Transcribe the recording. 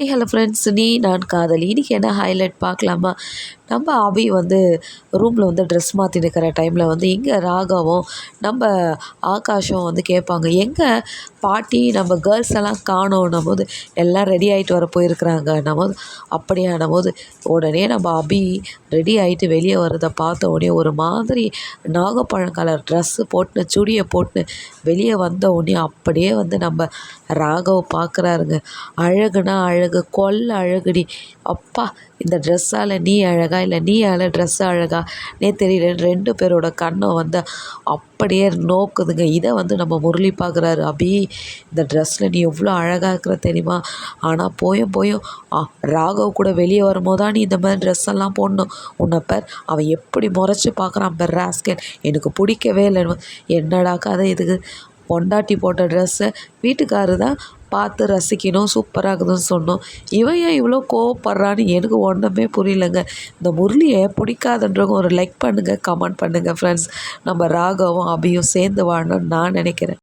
Hello friends நீ நான் காதலி. இன்றைக்கி என்ன ஹைலைட் பார்க்கலாமா? நம்ம அபி வந்து ரூமில் வந்து ட்ரெஸ் மாற்றிட்டு இருக்கிற டைமில் வந்து இங்கே ராகவும் நம்ம ஆகாஷும் வந்து கேட்பாங்க எங்கே பாட்டி நம்ம கேர்ள்ஸ் எல்லாம் காணோன்னும் போது எல்லாம் ரெடி ஆகிட்டு வர போயிருக்கிறாங்கன்னும் போது அப்படியான போது உடனே நம்ம அபி ரெடி ஆகிட்டு வெளியே வரதை பார்த்த உடனே ஒரு மாதிரி நாகப்பழம் கலர் ட்ரெஸ்ஸு போட்டு சுடியை போட்டு வெளியே வந்த உடனே அப்படியே வந்து நம்ம ராகவ் பார்க்குறாருங்க. அழகுனா அழகு கொல்ல அழகுடி. அப்பா இந்த ட்ரெஸ்ஸால் நீ அழகாக இல்லை நீ அழ ட்ரெஸ் அழகானே தெரியல ரெண்டு பேரோட கண்ணும் வந்து அப்படியே நோக்குதுங்க. இதை வந்து நம்ம முரளி பார்க்குறாரு அபி இந்த ட்ரெஸ்ஸில் நீ எவ்வளோ அழகாக இருக்கிற தெரியுமா? ஆனால் போயும் போயும் ராகவ் கூட வெளியே வரும்போது தான் நீ இந்த மாதிரி ட்ரெஸ் எல்லாம் போடணும்? உன்னை பேர் அவன் எப்படி முறைச்சி பார்க்குறான் பேர் ராஸ்கன் எனக்கு பிடிக்கவே இல்லை என்னடா கதை இதுக்கு பொண்டாட்டி போட்ட ட்ரெஸ்ஸை வீட்டுக்காரரு தான் பார்த்து ரசிக்கணும் சூப்பராக இருக்குதுன்னு சொன்னோம். இவன் ஏன் இவ்வளோ கோவப்படுறான்னு எனக்கு ஒன்றுமே புரியலங்க. இந்த முரளியை பிடிக்காதுன்றவங்க ஒரு லைக் பண்ணுங்கள் கமெண்ட் பண்ணுங்கள் ஃப்ரெண்ட்ஸ் நம்ம ராகவும் அபியும் சேர்ந்து வாழணும்னு நான் நினைக்கிறேன்.